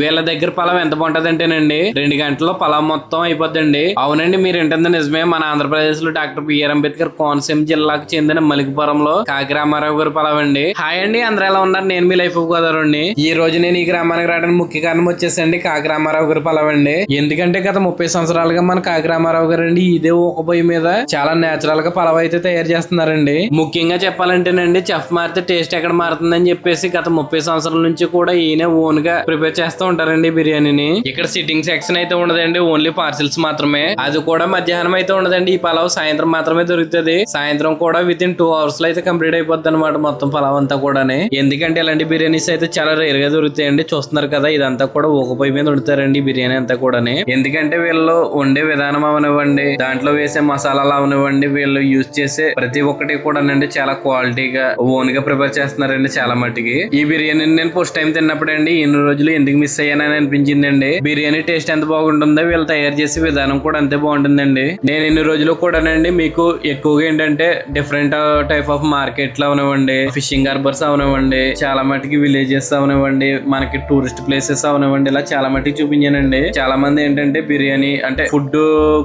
వీళ్ళ దగ్గర పొలం ఎంత బాగుంటదంటేనండి రెండు గంటల్లో పొలం మొత్తం అయిపోద్దండి. అవునండి మీరు ఏంటంటే నిజమే. మన ఆంధ్రప్రదేశ్లో డాక్టర్ బిఆర్ అంబేద్కర్ కోనసీమ జిల్లాకు చెందిన మలికిపురంలో కాకిరామారావు గారి పొలం అండి. హాయ్ అండి అందరూ ఎలా ఉన్నారు? నేను మీ లైఫ్ గోదావరి ఈ రోజు నేను ఈ గ్రామానికి రావడానికి ముఖ్య కారణం వచ్చేసండి కాకిరామారావు గారి పొలం అండి. ఎందుకంటే గత ముప్పై సంవత్సరాలుగా మన కాకిరామారావు గారు అండి ఇదే ఒక పొయ్యి మీద చాలా నేచురల్గా పొలం అయితే తయారు చేస్తున్నారండి. ముఖ్యంగా చెప్పాలంటేనండి చెఫ్ మారితే టేస్ట్ ఎక్కడ మారుతుందని చెప్పేసి గత ముప్పై సంవత్సరాల నుంచి కూడా ఈయన ఓన్గా ప్రిపేర్ చేస్తూ ఉంటారండి బిర్యానీని. ఇక్కడ సిట్టింగ్ సెక్షన్ అయితే ఉండదండి ఓన్లీ పార్సిల్స్ మాత్రమే. అది కూడా మధ్యాహ్నం అయితే ఉండదండి ఈ పలావ్ సాయంత్రం మాత్రమే దొరుకుతుంది. సాయంత్రం కూడా విత్ ఇన్ టూ అవర్స్లో అయితే కంప్లీట్ అయిపోద్ది అనమాట మొత్తం పలావ్ అంతా కూడా ఎందుకంటే ఇలాంటి బిర్యానీస్ అయితే చాలా రేర్గా దొరుకుతాయండి చూస్తున్నారు కదా ఇదంతా కూడా ఒక పొయ్యి మీద వండుతారండి బిర్యానీ అంతా కూడా ఎందుకంటే వీళ్ళు వండే విధానం అవనివ్వండి దాంట్లో వేసే మసాలాలు అవనివ్వండి వీళ్ళు యూజ్ చేసే ప్రతి ఒక్కటి కూడా చాలా క్వాలిటీగా ఓన్గా ప్రిపేర్ చేస్తున్నారండి చాలా మట్టికి. ఈ బిర్యానీని నేను ఫస్ట్ టైం తిన్నప్పుడు అండి ఎన్ని రోజులు ఎందుకు మిస్ అయ్యానని అనిపించిందండి. బిర్యానీ టేస్ట్ ఎంత బాగుంటుందో వీళ్ళు తయారు చేసే విధానం కూడా అంతే బాగుంటుందండి. నేను ఇన్ని రోజులు కూడానండి మీకు ఎక్కువగా ఏంటంటే డిఫరెంట్ టైప్ ఆఫ్ మార్కెట్లో అవనివ్వండి ఫిషింగ్ హార్బర్స్ అవనివ్వండి చాలా మటుకి విలేజెస్ అవనివ్వండి మనకి టూరిస్ట్ ప్లేసెస్ అవనివ్వండి ఇలా చాలా మటుకి చూపించానండి. చాలా మంది ఏంటంటే బిర్యానీ అంటే ఫుడ్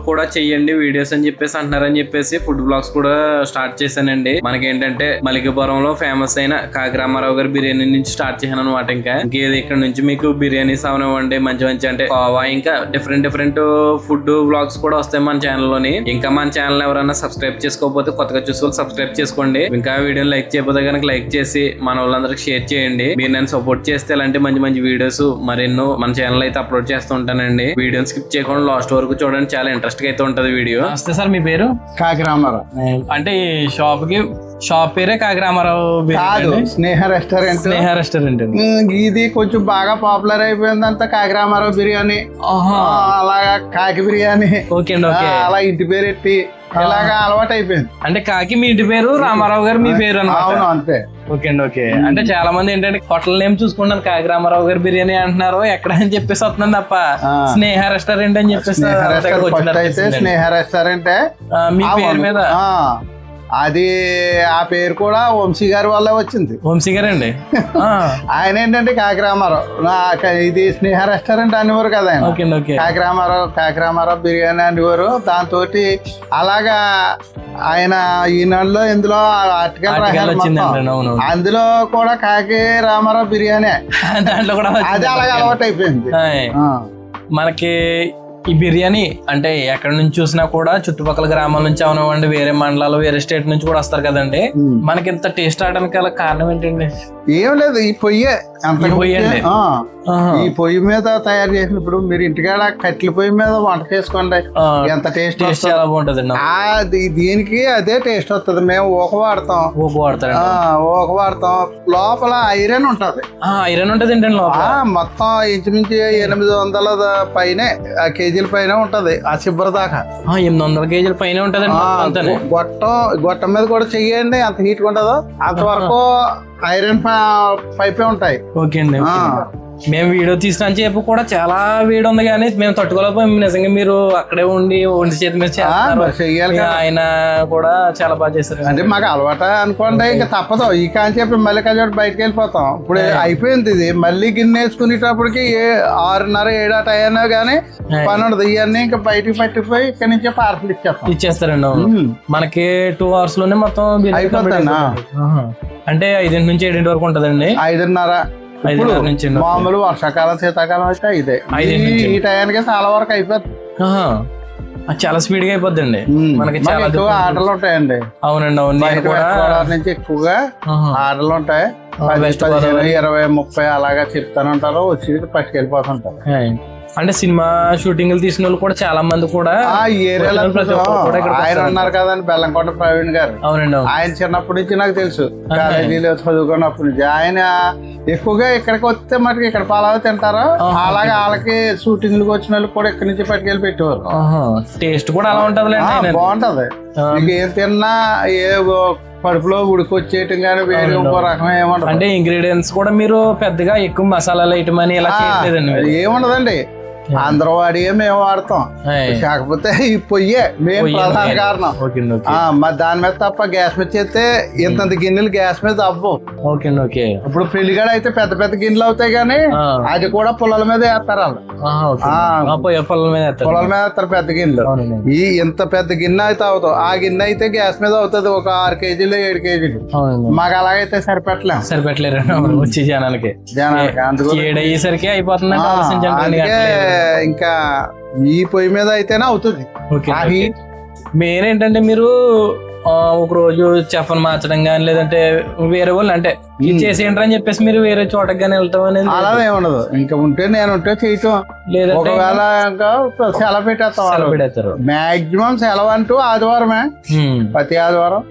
కూడా చెయ్యండి వీడియోస్ అని చెప్పేసి అంటున్నారని చెప్పేసి ఫుడ్ బ్లాగ్స్ కూడా స్టార్ట్ చేశానండి. మనకి ఏంటంటే మలికపురంలో ఫేమస్ అయిన కాకరామారావు గారి బిర్యానీ నుంచి స్టార్ట్ చేశాను అనమాట ఇంకా. ఇంకేది ఇక్కడ నుంచి మీకు బిర్యానీ బిర్యానీస్ అవనివ్వండి మంచి మంచి అంటే ఇంకా డిఫరెంట్ డిఫరెంట్ ఫుడ్ బ్లాగ్స్ కూడా వస్తాయి మన ఛానల్లోని. ఇంకా మన ఛానల్ ఎవరైనా సబ్స్క్రైబ్ చేసుకోకపోతే కొత్తగా చూసుకోవాలి సబ్స్క్రైబ్ చేసుకోండి. ఇంకా వీడియో లైక్ చేయకపోతే కనుక లైక్ చేసి మన వాళ్ళందరికి షేర్ చేయండి. మీరు నేను సపోర్ట్ చేస్తే ఇలాంటి మంచి మంచి వీడియోస్ మరెన్నో మన ఛానల్ అయితే అప్లోడ్ చేస్తూ ఉంటానండి. వీడియో స్కిప్ చేయకుండా లాస్ట్ వరకు చూడండి. చాలా ఇంట్రెస్ట్గా అయితే ఉంటది వీడియో నమస్తే సార్ మీ పేరు? కాకి రామారావు. అంటే ఈ షాప్కి షాప్ పేరే కాకరామారావు కాదు స్నేహ రెస్టారెంట్. స్నేహ రెస్టారెంట్ ఇది కొంచెం బాగా పాపులర్ అయిపోయిందంతా కాకి రామారావు బిర్యానీ. అలాగా కాకి బిర్యానీ. ఓకే అండి అలా ఇంటి పేరు ఎట్టి ఇలాగా అలవాటు అయిపోయింది అంటే కాకి మీ ఇంటి పేరు రామారావు గారు మీ పేరు అవును అంతే. ఓకే అండి ఓకే. అంటే చాలా మంది ఏంటంటే హోటల్ నేమ్ చూసుకుంటాను కాకి రామారావు గారి బిర్యానీ అంటున్నారు ఎక్కడ అని చెప్పేసి వస్తున్నాను తప్ప. స్నేహ రెస్టారెంట్ అని చెప్పేసి స్నేహ రెస్టారెంట్ మీ పేరు మీద? అది ఆ పేరు కూడా వంశీ గారి వల్ల వచ్చింది. వంశీ గారు అండి ఆయన ఏంటంటే కాకి రామారావు నా- ఇది స్నేహ రెస్టారెంట్ అనేవారు కదా ఆయన. ఓకే అండి ఓకే. కాకి రామారావు కాకి రామారావు బిర్యానీ అనేవారు. దాంతో అలాగా ఆయన ఈనాడులో ఇందులో ఆర్టికల్ అందులో కూడా కాకి రామారావు బిర్యానీ. దాంట్లో కూడా అది. అలాగ అలవాటు అయిపోయింది. మనకి ఈ బిర్యానీ అంటే ఎక్కడి నుంచి చూసినా కూడా చుట్టుపక్కల గ్రామాల నుంచి అవనివ్వండి వేరే మండలాలు వేరే స్టేట్ నుంచి కూడా వస్తారు కదండి. మనకి ఇంత టేస్ట్ రావడానికి గల కారణం ఏంటండి ఏం లేదు ఈ పొయ్యే. అంత ఈ పొయ్యి మీద తయారు చేసినప్పుడు మీరు ఇంటికాడ కట్టెల పొయ్యి మీద వంట చేసుకోండి. ఎంత టేస్ట్ చాలా బాగుంటదండి. ఆ దీ- దీనికి అదే టేస్ట్ వస్తుంది. మేము ఊక వాడతాం. వాడతారండి. ఆ, ఊక వాడతాం. లోపల ఐరన్ ఉంటది. ఐరన్ ఉంటది మొత్తం ఇంచుమించు ఎనిమిది వందల పైనే ఆ కేజీల పైన ఉంటది ఆ చిబ్బరి దాకా. ఎనిమిది వందల కేజీల పైన. గొ- గొట్టం గొట్టం మీద కూడా చెయ్యండి. అంత హీట్ ఉంటదో. అంతవరకు ఐరన్ పైపే ఉంటాయి. ఓకే అండి. మేము వీడియో తీసిన చెప్పు కూడా చాలా వేడి ఉంది కానీ మేము తట్టుకోలేకపోయాం. నిజంగా మీరు అక్కడే ఉండి ఒంటి చేతి మీద. ఆయన కూడా చాలా బాగా చేశారు. అంటే మాకు అలవాట అనుకోండి ఇంకా తప్పదు. ఈ కాని చెప్పి మళ్ళీ కాసేపు బయటకు వెళ్ళిపోతాం. ఇప్పుడు అయిపోయింది ఇది. మళ్ళీ గిన్నె వేసుకునేటప్పటికి ఏ ఆరున్నర ఏడాట అయినా కానీ పని ఉండదు. ఇవన్నీ ఇంకా బయటికి పట్టిపోయి ఇక్కడ నుంచే పార్సల్ ఇచ్చేస్తాం. ఇచ్చేస్తారండి. మనకి టూ అవర్స్లోనే మొత్తం. ఆహా. అంటే ఐదింటి నుంచి ఏడింటి వరకు ఉంటదండి. ఐదున్నర. అండి. మామూలు వర్షాకాలం శీతాకాలం అయితే ఇదే ఈ- టయానికి చాలా వరకు అయిపోతుంది చాలా స్పీడ్గా అయిపోద్దండి ఉమ్. మనకి చాలా ఎక్కువ ఆటలు ఉంటాయండి అవునండి అవును నేను కూడా నుంచి ఎక్కువగా. ఆటలు ఉంటాయి. ఇరవై ముప్పై అలాగా చెప్తాను ఉంటారు వచ్చి పట్టుకెళ్ళిపోతుంటారు. అంటే సినిమా షూటింగ్లు తీసిన వాళ్ళు కూడా చాలా మంది కూడా ఆయన. ఉన్నారు కదండి బెల్లంకొండ ప్రవీణ్ గారు. అవునండి అవును. ఆయన చిన్నప్పటి నుంచి నాకు తెలుసు. కాలేజీలో చదువుకున్నప్పటి నుంచి. ఆయన ఎక్కువగా ఇక్కడికి వస్తే మటుకు ఇక్కడ పలావ్ తింటారు. అలాగే వాళ్ళకి షూటింగ్లకు వచ్చిన వాళ్ళు కూడా ఇక్కడి నుంచి పట్టుకెళ్ళి పెట్టేవారు. టేస్ట్ కూడా అలా ఉంటది బాగుంటది. మీకు ఏం తిన్నా ఏ కడుపులో ఉడికొచ్చేయటం కానీ వేరే ఇంకో రకం ఏముండదు. అంటే ఇంగ్రీడియంట్స్ కూడా మీరు పెద్దగా ఎక్కువ మసాలాలు వేయటం అని ఇలా. ఏముండదండి. అందరూ వాడియే మేము వాడతాం. కాకపోతే ఈ పొయ్యే మేము ప్రధాన. కారణం. మరి దాని మీద తప్ప గ్యాస్ మీద చేస్తే ఇంతంత గిన్నెలు గ్యాస్ మీద అవ్వవు. ఇప్పుడు పెళ్ళిగడ అయితే పెద్ద పెద్ద గిన్నెలు అవుతాయి కానీ ఆ. అది కూడా పొలాల మీద వేస్తారు వాళ్ళు. మీద వేస్తారు. పొలాల మీద వేస్తారు పెద్ద గిన్నెలు. ఈ ఇంత పెద్ద గిన్నె అయితే అవుతావు ఆ గిన్నె అయితే గ్యాస్ మీద అవుతుంది. ఒక ఆరు కేజీలు ఏడు కేజీలు. మాకు అలాగైతే సరిపెట్టలేం. సరిపెట్టలేరు వచ్చే జనాలకి. జనాలకి. అందుకు రెండు అందుకే. ఇంకా ఈ పొయ్యి మీద అయితేనే అవుతుంది. ఓకే మెయిన్ ఏంటంటే మీరు ఒక రోజు చెప్పని మార్చడం కానీ లేదంటే వేరే వాళ్ళు అంటే ఇది చేసేయండి అని చెప్పేసి మీరు వేరే చోటకి కానీ వెళ్తాం అనేది అలానే ఉండదు. ఇంకా ఉంటే నేను ఉంటే చేయటం. ఒకవేళ ఇంకా సెలవు పెట్టేస్తాం సెలవు పెడతారు మాక్సిమం సెలవు అంటూ ఆదివారమే. హ్మ్. ప్రతి ఆదివారం.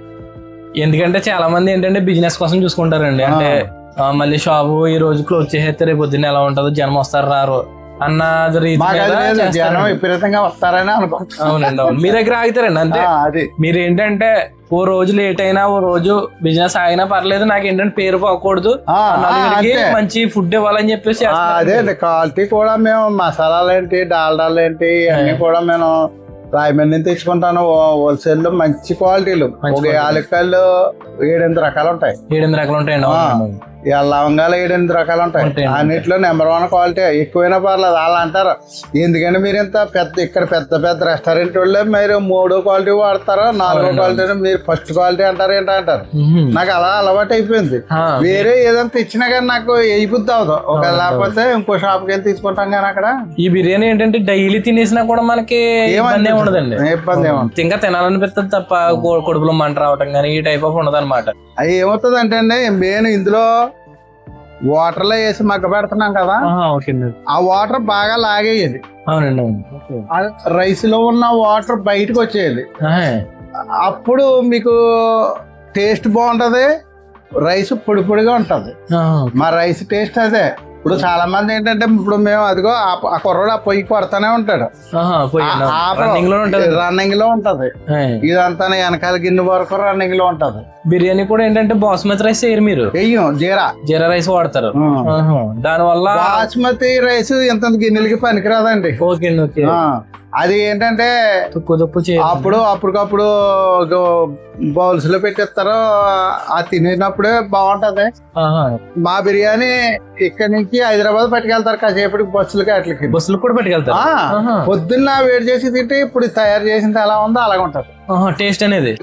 ఎందుకంటే చాలా మంది ఏంటంటే బిజినెస్ కోసం చూసుకుంటారండి. అంటే మళ్ళీ షాపు ఈ రోజు క్లోజ్ చేసేస్తే రేపు పొద్దున్న ఎలా ఉంటుందో జనం వస్తారు రారు. అన్న జనం. విపరీతంగా వస్తారని అవునండి అవును. మీ దగ్గర ఆగుతారండి అంతే? అది. మీరు ఏంటంటే ఓ రోజు లేట్ అయినా ఓ రోజు బిజినెస్ ఆగినా పర్లేదు నాకు ఏంటంటే పేరు పోకూడదు. నలుగురికి. మంచి ఫుడ్ ఇవ్వాలని చెప్పేసి అదే క్వాలిటీ కూడా మేము మసాలాలు ఏంటి డాల్డాలు ఏంటి అన్ని కూడా నేను రాయమండ్రి నుంచి తెచ్చుకుంటాను. హోల్సేల్లో మంచి క్వాలిటీలు. ఒక. యాలక్కాయలు ఏడెనిమిది రకాలు ఉంటాయి. ఏడెనిమిది రకాలు ఉంటాయండి. ఈ లవంగాలు ఏడెనిమిది రకాలు ఉంటాయి. అన్నిట్లో నెంబర్ వన్ క్వాలిటీ ఎక్కువైనా పర్లేదు వాళ్ళు అంటారు. ఎందుకంటే మీరు ఇంత పెద్ద ఇక్కడ పెద్ద పెద్ద రెస్టారెంట్ వాళ్ళే మీరు మూడో క్వాలిటీ వాడతారా నాలుగో. క్వాలిటీ మీరు ఫస్ట్ క్వాలిటీ అంటారు ఏంటి అంటారు. నాకు అలా అలవాటు అయిపోయింది. వేరే ఏదైనా తెచ్చినా కానీ నాకు అయిపోద్ది అవదు. ఒక లేకపోతే ఇంకో షాప్కి వెళ్ళి తీసుకుంటాం కానీ అక్కడ ఈ బిర్యానీ ఏంటంటే డైలీ తినేసినా కూడా మనకి ఇబ్బంది ఉండదండి. ఇబ్బంది ఇంకా తినాలనిపిస్తుంది తప్ప కో- కడుపులో మంట రావటం కానీ ఈ టైప్ ఆఫ్ ఉండదు అనమాట అది ఏమవుతుంది అంటే అండి మెయిన్ ఇందులో వాటర్లో వేసి మగ్గ పెడుతున్నాం కదా ఆ వాటర్ బాగా లాగేయాలి. అవునండి రైస్లో ఉన్న వాటర్ బయటకు ఆహా. అప్పుడు మీకు టేస్ట్ బాగుంటది రైస్ పొడి పొడిగా ఉంటది. మా రైస్ టేస్ట్ అదే. ఇప్పుడు చాలా మంది ఏంటంటే ఇప్పుడు మేము అదిగో ఆ- కుర్రోడు ఆ పొయ్యి కొడతానే ఉంటాడు. రన్నింగ్లో ఉంటుంది. రన్నింగ్లో ఉంటది. ఆయ్. ఇదంతా వెనకాల గిన్నె వరకు రన్నింగ్లో ఉంటది. బిర్యానీ కూడా ఏంటంటే బాస్మతి రైస్ చేయరు మీరు? జీరా. జీరా రైస్ వాడతారు. ఆహా. దానివల్ల బాస్మతి రైస్ ఇంత గిన్నెలకి పనికిరాదండి. Okay okay. అది ఏంటంటే అప్పుడు అప్పటికప్పుడు బౌల్స్లో పెట్టేస్తారు ఆ తినేటప్పుడే బాగుంటది. మా బిర్యానీ ఇక్కడ నుంచి హైదరాబాద్ పట్టుకెళ్తారు కాసేపటికి బస్సులకి అట్లకి. బస్సులు కూడా పట్టుకెళ్తారు. పొద్దున్న వేడి చేసి తింటే ఇప్పుడు తయారు చేసింది ఎలా ఉందో అలాగ ఉంటది. టేస్ట్ అనేది.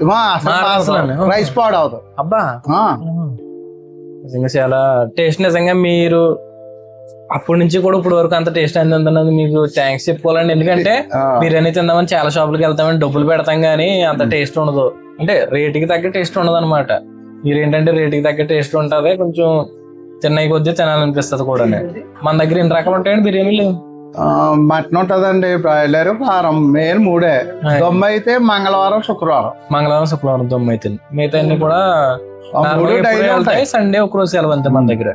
రైస్ పాడవదు. అబ్బా. ఆ, ఆహా. నిజంగా చాలా టేస్ట్. నిజంగా మీరు అప్పటి నుంచి కూడా ఇప్పుడు వరకు అంత టేస్ట్ అయింది అన్నది మీకు థ్యాంక్స్ చెప్పుకోవాలండి. ఎందుకంటే. బిర్యానీ తిందామని చాలా షాపులకి వెళ్తామని డబ్బులు పెడతాం కానీ అంత టేస్ట్ ఉండదు. అంటే రేటుకి తగ్గ టేస్ట్ ఉండదు అనమాట మీరు ఏంటంటే రేటుకి తగ్గ టేస్ట్ ఉంటుంది కొంచెం తిన్నవి కొద్దీ తినాలనిపిస్తుంది కూడా మన దగ్గర ఎన్ని రకాలు ఉంటాయండి బిర్యానీలు మటన్ ఉంటదండి బ్రాయిలర్ వారం మెయిన్ మూడే. దొమ్మ అయితే మంగళవారం శుక్రవారం. మంగళవారం శుక్రవారం దొమ్మ అయితే. మిగతా అన్ని కూడా సండే ఒక రోజు సెలవు అంతే మన దగ్గర.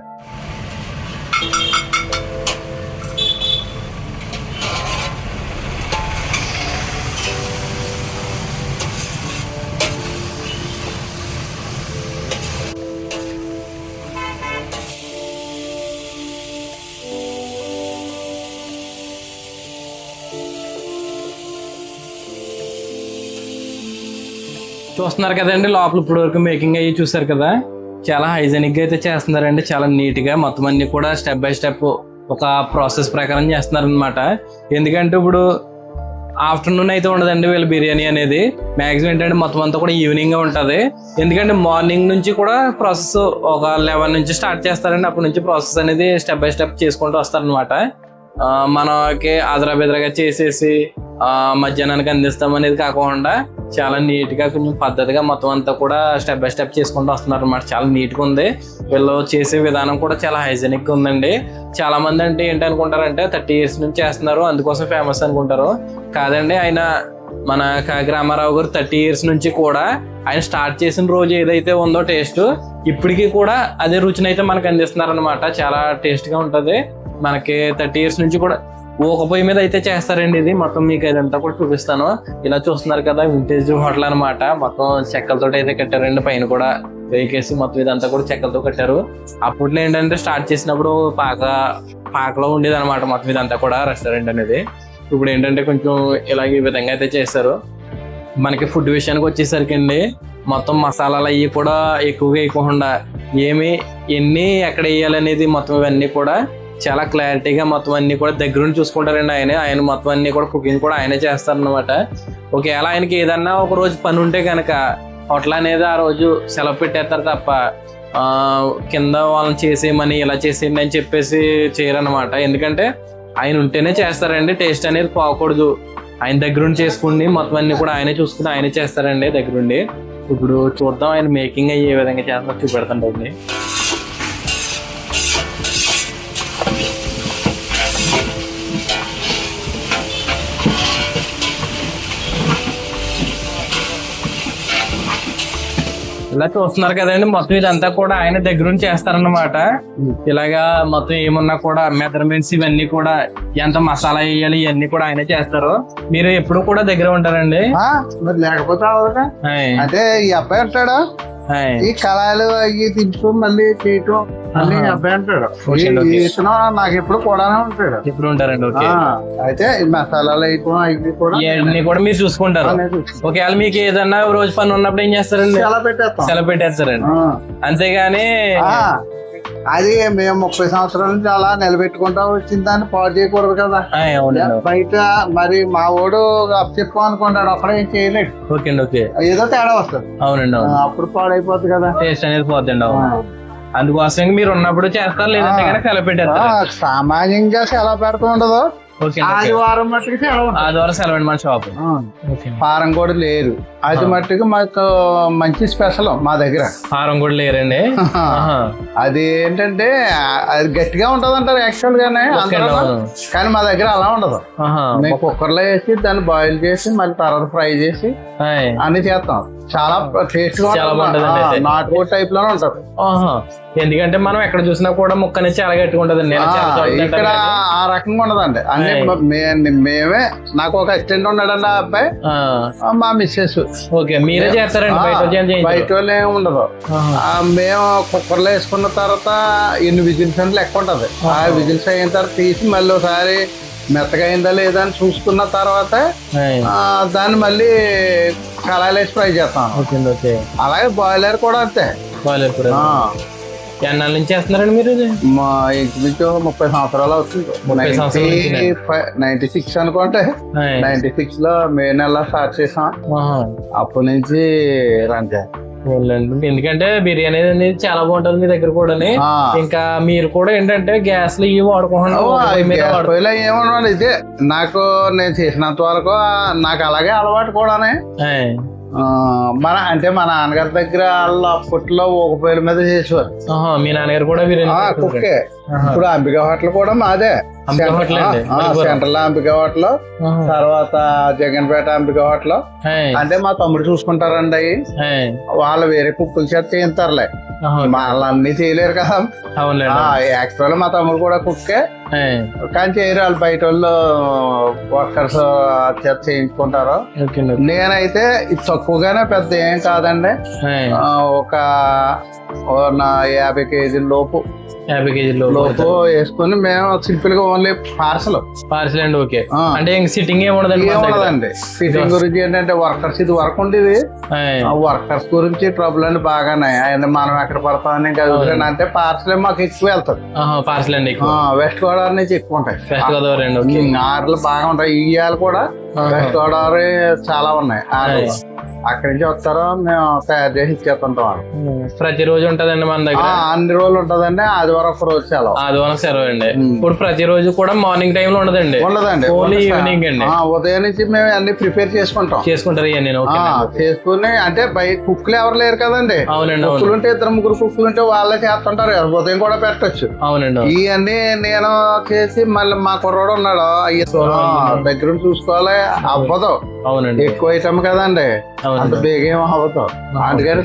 చూస్తున్నారు కదండి లోపల ఇప్పుడు వరకు మేకింగ్ అయ్యి చూసారు కదా. చాలా హైజెనిక్గా అయితే చేస్తున్నారండి చాలా నీట్గా. మొత్తం అన్ని కూడా స్టెప్ బై స్టెప్ ఒక ప్రాసెస్ ప్రకారం చేస్తున్నారనమాట ఎందుకంటే ఇప్పుడు ఆఫ్టర్నూన్ అయితే ఉండదండి వీళ్ళ బిర్యానీ అనేది. మ్యాక్సిమం ఏంటంటే మొత్తం అంతా కూడా ఈవినింగ్ ఉంటుంది. ఎందుకంటే మార్నింగ్ నుంచి కూడా ప్రాసెస్ ఒక లెవెన్ నుంచి స్టార్ట్ చేస్తారండి. అప్పటి నుంచి ప్రాసెస్ అనేది స్టెప్ బై స్టెప్ చేసుకుంటూ వస్తారనమాట మనకి ఆదరా బెదరగా చేసేసి మధ్యాహ్నానికి అందిస్తాం అనేది కాకుండా చాలా నీట్గా కొంచెం పద్ధతిగా మొత్తం అంతా కూడా స్టెప్ బై స్టెప్ చేసుకుంటూ వస్తున్నారు అనమాట చాలా నీట్గా ఉంది. వీళ్ళు చేసే విధానం కూడా చాలా హైజెనిక్గా ఉందండి. చాలా మంది అంటే ఏంటి అనుకుంటారంటే థర్టీ ఇయర్స్ నుంచి చేస్తున్నారు అందుకోసం ఫేమస్ అనుకుంటారు. కాదండి ఆయన మన కాకిరామారావు గారు థర్టీ ఇయర్స్ నుంచి కూడా ఆయన స్టార్ట్ చేసిన రోజు ఏదైతే ఉందో టేస్ట్ ఇప్పటికీ కూడా అదే రుచిని అయితే మనకు అందిస్తున్నారు అనమాట చాలా టేస్ట్గా ఉంటది. మనకి థర్టీ ఇయర్స్ నుంచి కూడా ఒక పొయ్యి మీద అయితే చేస్తారండి ఇది. మొత్తం మీకు ఇదంతా కూడా చూపిస్తాను. ఇలా చూస్తున్నారు కదా వింటేజ్ హోటల్ అనమాట మొత్తం చెక్కలతో అయితే కట్టారండి. పైన కూడా వేకేసి మొత్తం ఇదంతా కూడా చెక్కలతో కట్టారు. అప్పట్లో ఏంటంటే స్టార్ట్ చేసినప్పుడు పాక పాకలో ఉండేది అనమాట మొత్తం ఇదంతా కూడా రెస్టారెంట్ అనేది. ఇప్పుడు ఏంటంటే కొంచెం ఇలాగ ఈ విధంగా అయితే చేస్తారు మనకి ఫుడ్ విషయానికి వచ్చేసరికి అండి మొత్తం మసాలాలు అవి కూడా ఎక్కువగా వేయకుండా ఏమి ఎన్ని ఎక్కడ వేయాలనేది మొత్తం ఇవన్నీ కూడా చాలా క్లారిటీగా మొత్తం అన్ని కూడా దగ్గరుండి చూసుకుంటారండి ఆయన. ఆయన మొత్తం అన్ని కూడా కుకింగ్ కూడా ఆయనే చేస్తారనమాట ఒకవేళ ఆయనకి ఏదన్నా ఒక రోజు పని ఉంటే కనుక హోటల్ అనేది ఆ రోజు సెలవు పెట్టేస్తారు తప్ప కింద వాళ్ళని చేసేయమని ఇలా చేసేయండి అని చెప్పేసి చేయరనమాట ఎందుకంటే ఆయన ఉంటేనే చేస్తారండి. టేస్ట్ అనేది పోకూడదు. ఆయన దగ్గరుండి చేసుకుని మొత్తం అన్ని కూడా ఆయనే చూసుకుని ఆయనే చేస్తారండి దగ్గరుండి. ఇప్పుడు చూద్దాం ఆయన మేకింగ్ అయ్యే విధంగా చేస్తారో చూపెడతాండి ఇలా చూస్తున్నారు కదండి మొత్తం ఇదంతా కూడా ఆయన దగ్గరుండి చేస్తారన్నమాట. ఇలాగా మొత్తం ఏమున్నా కూడా మెజర్మెంట్స్ ఇవన్నీ కూడా ఎంత మసాలా వేయాలి ఇవన్నీ కూడా ఆయనే చేస్తారు. మీరు ఎప్పుడు కూడా దగ్గర ఉంటారండి? మరి లేకపోతే అంటే ఈ అబ్బాయి ఉంటాడు. ఈ కళాయిలు అవి తింటూ మళ్ళీ చేయటం మళ్ళీ అబ్బాయి. ఇతను నాకు ఎప్పుడు కూడానే ఉంటాడు ఇప్పుడు ఉంటారండి? ఓకే. అయితే మసాలాలు అవి కూడా ఇవన్నీ కూడా మీరు చూసుకుంటారు. ఒకవేళ మీకు ఏదన్నా రోజు పని ఉన్నప్పుడు ఏం చేస్తారండి? పెట్టేస్తాం. సెలవు పెట్టేస్తారండి. అంతేగాని అది మేము ముప్పై సంవత్సరాల నుంచి అలా నిలబెట్టుకుంటా వచ్చిన దాన్ని పాడు చేయకూడదు కదా. బయట మరి మా వాడు చెప్పాం అనుకుంటాడు అక్కడ ఏం చేయలేడు. ఓకే అండి ఓకే. ఏదో తేడా వస్తుంది. అవునండి అప్పుడు పాడైపోతుంది కదా. టేస్ట్ అనేది పోద్దండి ఆ. అవును అందుకోసం మీరు ఉన్నప్పుడు చేస్తారు లేదంటే. కనుక సెలవు ఆ, పెట్టేస్తారు సామాన్యంగా సెలవు పెడుతూ ఉండదు. ఆదివారం మట్టుకు సెలవు. ఆదివారం సెలవు అండి మన షాప్ ఆ, ఓకే వారం కూడా లేదు అది. మట్టుకు మాకు మంచి స్పెషల్ మా దగ్గర హారం కూడా లేరండి. అది ఏంటంటే అది గట్టిగా ఉంటది అంటారు యాక్చువల్ గానే. కానీ మా దగ్గర అలా ఉండదు. మేము కుక్కర్లో వేసి దాన్ని బాయిల్ చేసి మళ్ళీ తర్వాత ఫ్రై చేసి. అన్ని చేస్తాం చాలా టేస్ట్గా చాలా బాగుంటదండి అయితే. నాటుకో టైప్లోనే ఉంటది. ఎందుకంటే మనం ఎక్కడ చూసినా కూడా ముక్క అనేది చాలా గట్టిగా ఇక్కడ. ఆ రకంగా ఉండదండి. మే- మేమే నాకు ఒక అసిస్టెంట్ ఉన్నాడండి ఆ అబ్బాయి. మా మిస్సెస్ ఓకే మీరే చేస్తారండి? బయట ఏం వాళ్ళు ఏమి ఉండదు మేము కుక్కర్లో వేసుకున్న తర్వాత ఎన్ని విజిల్స్ అని లెక్క ఉంటది. ఆ విజిల్స్ అయిన తర్వాత తీసి మళ్ళీ ఒకసారి మెత్తగా అయిందా లేదా అని చూసుకున్న తర్వాత దాన్ని మళ్ళీ కళాయిలు వేసి ఫ్రై చేస్తాం. అలాగే బాయిలర్ కూడా అంతే. బాగాలేదు కూడా. ఎన్నాళ్ళ నుంచి చేస్తున్నారండి మీరు? మా ఇంచుమించు ముప్పై సంవత్సరాలు అవుతుంది. నైన్టీ సిక్స్ అనుకుంటే. నైన్టీ సిక్స్లో మే నెల స్టార్ట్ చేసాం. అప్పటి నుంచి రన్ చేస్తాం. ఎందుకంటే బిర్యానీ అనేది చాలా బాగుంటుంది మీ దగ్గర కూడా. ఇంకా మీరు కూడా ఏంటంటే గ్యాస్లో ఇవి వాడుకుంటున్నారు ఓ, పొయ్యి మీద గ్యాస్ వాడు- పొయ్యిలో ఏమన్నా ఇదే. నాకు నేను చేసినంత వరకు నాకు అలాగే అలవాటు కూడానే. మన అంటే మా నాన్నగారి దగ్గర వాళ్ళు అప్పట్లో ఒక పొయ్యిల మీద చేసేవారు మీ నాన్నగారు కూడా. కుక్కే. ఇప్పుడు అంబిక హోటల్ కూడా మాదే. Central Ambika hotel. తర్వాత జగన్పేట అంబిక హోటల్. అంటే మా తమ్ముడు చూసుకుంటారండి అవి. వాళ్ళు వేరే కుక్కుల చేత చేయించారులే. వాళ్ళు అన్ని చేయలేరు కదా యాక్చువల్ మా తమ్ముడు కూడా కుక్కే. కానీ చేయరు వాళ్ళు బయట వాళ్ళు వర్కర్స్ చేత చేయించుకుంటారు. నేనైతే ఇది తక్కువగానే పెద్ద ఏం కాదండి ఒక యాభై కేజీల లోపు యాభై కేజీలు లోపు వేసుకుని మేము సింపుల్గా ఓన్లీ పార్సల్. పార్సల్ అండి ఓకే. అంటే ఇంక సిట్టింగ్ ఏమి ఉండదండి. ఏమున్నదండి ఫిట్టింగ్ గురించి ఏంటంటే వర్కర్స్ ఇది వర్క్ ఉండేది. ఆ వర్కర్స్ గురించి ట్రబుల్ అని బాగానే మనం ఎక్కడ పడతామని ఇంకా అంటే పార్సల్ మాకు ఎక్కువ వెళ్తుంది. ఆహా, పార్సల్ అండి. వెస్ట్ గోదావరి నుంచి ఎక్కువ ఉంటాయి. వెస్ట్ గోదావరి అండి ఆర్లు బాగా ఉంటాయి. ఇయ్యాలు కూడా గోదావరి చాలా ఉన్నాయి. అక్కడి నుంచి వస్తారో మేము తయారు చేసి ఇచ్చేస్తుంటాం వాళ్ళు. ప్రతిరోజు ఉంటదండి మన దగ్గర? అన్ని రోజులు ఉంటదండి ఆదివారం ఒక రోజు సెలవు. ఆదివారం సెలవు అండి. ఇప్పుడు ప్రతిరోజు కూడా మార్నింగ్ టైం లో ఉండదండి ఉండదండి ఓన్లీ. ఈవినింగ్ అండి. ఉదయం నుంచి మేము అన్ని ప్రిపేర్ చేసుకుంటాం. చేసుకుంటారు ఇవన్నీ నేను చేసుకుని అంటే బయట కుక్కులు ఎవరు లేరు కదండి. అవునండి అవును. కుక్కులు ఉంటే ఇద్దరు ముగ్గురు కుక్కులు ఉంటే వాళ్ళే చేస్తుంటారు ఉదయం కూడా పెట్టొచ్చు. అవునండి అవును. ఇవన్నీ నేను చేసి మళ్ళీ మా కుర్రోడు ఉన్నాడు అయ్యి దగ్గర చూసుకోవాలి అవ్వదు. అవునండి. ఎక్కువ ఐటమ్ కదండి. అంత బేగ అవ్వదు. అందుకని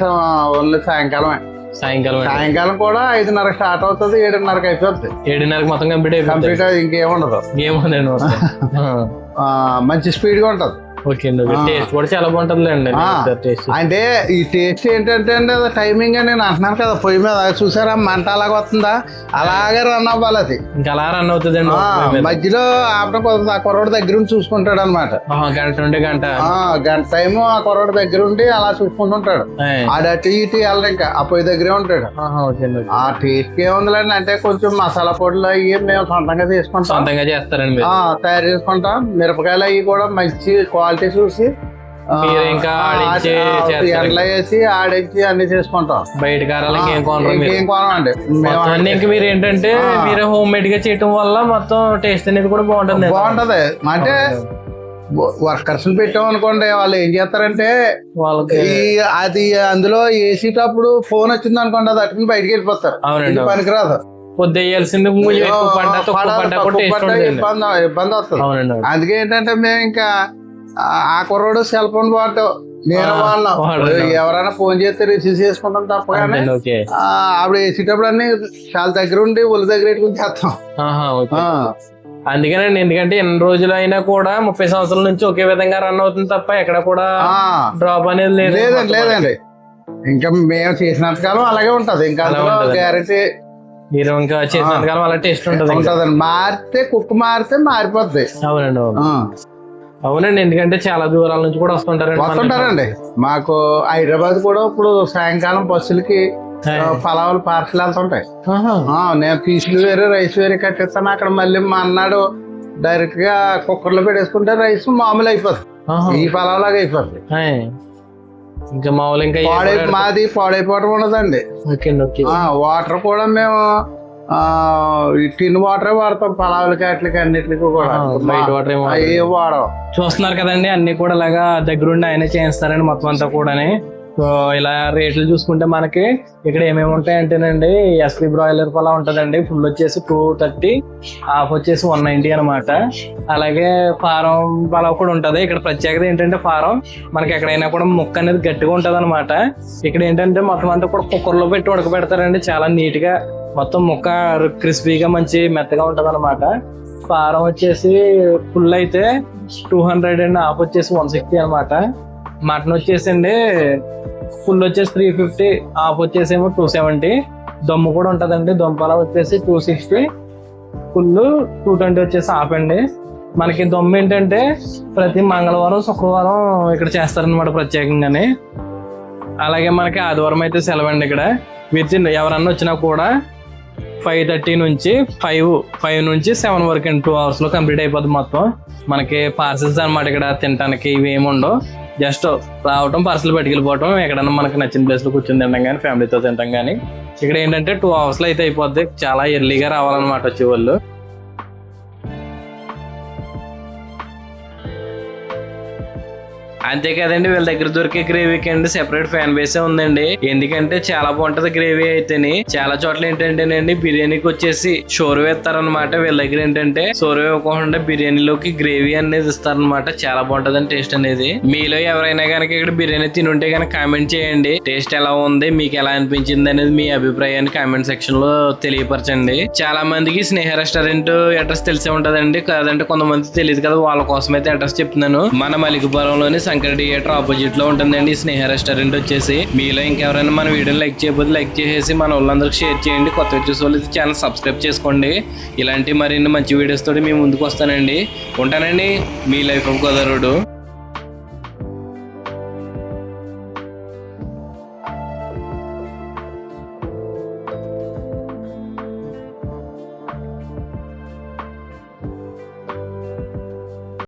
ఓన్లీ సాయంకాలమే. సాయంకాలం. సాయంకాలం కూడా ఐదున్నర స్టార్ట్ అవుతుంది ఏడున్నరకి అయిపోతుంది ఏడున్నరకు మొత్తం కంప్లీట్ అయిపోతుంది కంప్లీట్ ఇంకేముండదు ఏముందండి మంచి స్పీడ్గా ఉంటుంది. అంటే ఈ టేస్ట్ ఏంటంటే అండి అది టైమింగ్ అని నేను అంటున్నాను కదా పొయ్యి మీద చూసారా మంట అలాగ వస్తుందా? అలాగే రన్ అవ్వాలి అది. ఇంకా అలా రన్ అవుతుంది మధ్యలో ఆపడం కుదరదు ఆ కుర్రోడు దగ్గర ఉండి చూసుకుంటాడు అనమాట గంట నుండి గంట. గంట టైము ఆ కుర్రోడు దగ్గర ఉండి అలా చూసుకుంటుంటాడు. ఆడ అటు ఇటు వెళ్ళడు ఇంకా ఆ పొయ్యి దగ్గరే ఉంటాడు. ఆ టేస్ట్ ఏముందిలేండి అంటే కొంచెం మసాలా పొడులు అవి మేము సొంతంగా తీసుకుంటాం సొంతంగా చేస్తారండి తయారు చేసుకుంటాం. మిరపకాయలు అవి కూడా మంచి క్వాలిటీ చూసి ఇంకా ఆ, ఆడించి అన్ని చేసుకుంటాం. బయట కారాలు ఇంకేం కొనరు మీరు. ఇంకేం కొనమండి. మేము మొత్తం అన్ని ఇంక మీరు ఏంటంటే. మీరు హోమ్ మేడ్గా చేయటం వల్ల మొత్తం టేస్ట్ అనేది కూడా బాగుంటుంది బాగుంటది. అంటే వర్కర్స్ పెట్టాం అనుకోండి వాళ్ళు ఏం చేస్తారంటే వాళ్ళకి అది అందులో వేసేటప్పుడు ఫోన్ వచ్చింది అనుకోండి అది అట్టుకుని బయటికి వెళ్ళిపోతారు. పనికిరాదు. పొద్దు వేయాల్సింది ఇబ్బంది ఇబ్బంది వస్తుంది. అందుకే ఏంటంటే మేము ఇంకా ఆ- కుర్రోడు సెల్ ఫోన్ వాడటం నేను వాళ్ళం. ఎవరైనా ఫోన్ చేస్తే రిసీవ్ చేసుకుంటాం తప్ప కానీ ఆ, ఆవిడ వేసేటప్పుడు అన్ని చాలా దగ్గర ఉండి ఒళ్ళు దగ్గర పెట్టుకుని చేస్తాం. అందుకేనండి ఎందుకంటే ఎన్ని రోజులు అయినా కూడా ముప్పై సంవత్సరాల నుంచి ఒకే విధంగా రన్ అవుతుంది తప్ప ఎక్కడ కూడా డ్రాప్ అనేది లేదు లేదండి లేదండి. ఇంకా మేము చేసినంత కాలం అలాగే ఉంటది. ఇంకా. గ్యారెంటీ మీరు ఇంకా చేసినంతకాలం అలా టేస్ట్ ఉంటుంది. ఉంటదండి. మారితే కుక్క మారితే మారిపోద్ది. అవునండి అవును. అవునండి ఎందుకంటే చాలా దూరాల నుంచి కూడా వస్తుంటారండి వస్తుంటారండి. మాకు హైదరాబాద్ కూడా ఇప్పుడు సాయంకాలం బస్సులకి. పలావులు పార్సల్ వెళ్తుంటాయి. నేను పీసులు వేరే రైస్ వేరే కట్టిస్తాను. అక్కడ మళ్ళీ మా అన్నాడు డైరెక్ట్గా కుక్కర్లో పెట్టేసుకుంటే రైస్ మామూలు అయిపోతుంది. ఈ పలావులాగా అయిపోతుంది. ఇంకా మామూలు ఇంకా మాది పాడైపోవడం ఉండదండి. వాటర్ కూడా మేము టిన్ వాటరే వాడతాం పలావులకి వాటికి అన్నిటికి కూడా. బయట వాటర్ ఏమో అవి వాడం చూస్తున్నారు కదండి అన్ని కూడా ఇలాగా దగ్గరుండి ఆయనే చేయిస్తారండి మొత్తం అంతా కూడాని. సో ఇలా రేట్లు చూసుకుంటే మనకి ఇక్కడ ఏమేమి ఉంటాయంటేనండి ఎస్పీ బ్రాయిలర్ పలా ఉంటదండి. ఫుల్ వచ్చేసి టూ థర్టీ హాఫ్ వచ్చేసి వన్ నైన్టీ అనమాట అలాగే ఫారం పలావ్ కూడా ఉంటది. ఇక్కడ ప్రత్యేకత ఏంటంటే ఫారం మనకి ఎక్కడైనా కూడా ముక్క అనేది గట్టిగా ఉంటది అనమాట ఇక్కడ ఏంటంటే మొత్తం అంతా కూడా కుక్కర్లో పెట్టి ఉడకబెడతారండి. చాలా నీట్గా మొత్తం ముక్క క్రిస్పీగా మంచి మెత్తగా ఉంటది అనమాట ఫారం వచ్చేసి ఫుల్ అయితే టూ హండ్రెడ్ అండ్ హాఫ్ వచ్చేసి వన్ సిక్స్టీ అనమాట మటన్ వచ్చేసండి ఫుల్ వచ్చేసి త్రీ ఫిఫ్టీ హాఫ్ వచ్చేసి ఏమో టూ సెవెంటీ దమ్ము కూడా ఉంటుందండి దొంపల వచ్చేసి two sixty full two twenty వచ్చేసి హాఫ్ అండి. మనకి దొమ్మ ఏంటంటే ప్రతి మంగళవారం శుక్రవారం ఇక్కడ చేస్తారనమాట ప్రత్యేకంగానే. అలాగే మనకి ఆదివారం అయితే సెలవు అండి ఇక్కడ. మీరు ఎవరన్నా వచ్చినా కూడా ఫైవ్ థర్టీ నుంచి ఫైవ్ ఫైవ్ నుంచి సెవెన్ వరకు టూ అవర్స్లో కంప్లీట్ అయిపోతుంది మొత్తం. మనకి పార్సల్స్ అన్నమాట ఇక్కడ తినడానికి ఇవి ఏముండవు ఉండవు. జస్ట్ రావటం పార్సల్ పట్టుకెళ్ళిపోవటం ఎక్కడన్నా మనకి నచ్చిన ప్లేస్లో కూర్చొని తింటాం కానీ ఫ్యామిలీతో తింటాం కానీ ఇక్కడ ఏంటంటే టూ అవర్స్లో అయితే అయిపోద్ది. చాలా ఎర్లీగా రావాలన్నమాట వచ్చే అంతేకాదండి వీళ్ళ దగ్గర దొరికే గ్రేవీకి అండి సెపరేట్ ఫ్యాన్ బేసే ఉందండి. ఎందుకంటే చాలా బాగుంటది గ్రేవీ అయితేని. చాలా చోట్ల ఏంటంటేనండి బిర్యానీకి వచ్చేసి షోర్ ఇస్తారనమాట వీళ్ళ దగ్గర ఏంటంటే షోర్ ఇవ్వకుండా బిర్యానీలోకి గ్రేవీ అనేది ఇస్తారనమాట చాలా బాగుంటదండి టేస్ట్ అనేది. మీలో ఎవరైనా కనుక ఇక్కడ బిర్యానీ తినుంటే కనుక కామెంట్ చేయండి. టేస్ట్ ఎలా ఉంది మీకు ఎలా అనిపించింది అనేది మీ అభిప్రాయాన్ని కామెంట్ సెక్షన్లో తెలియపరచండి. చాలా మందికి స్నేహ రెస్టారెంట్ అడ్రస్ తెలిసే ఉంటదండి. కాదంటే కొంతమంది తెలియదు కదా వాళ్ళ కోసం అయితే అడ్రస్ చెప్తున్నాను. మన మలికపురంలోని శంకర్ థియేటర్ ఆపోజిట్లో ఉంటుందండి. స్నేహ రెస్టారెంట్ వచ్చేసి. మీలో ఇంకెవరైనా మన వీడియోని లైక్ చేయకపోతే లైక్ చేసేసి మన వాళ్ళందరికీ షేర్ చేయండి. కొత్త వచ్చేసి వాళ్ళు ఛానల్ సబ్స్క్రైబ్ చేసుకోండి. ఇలాంటి మరిన్ని మంచి వీడియోస్ తోటి మేము ముందుకు వస్తానండి. ఉంటానండి. మీ లైఫ్ కుదరుడు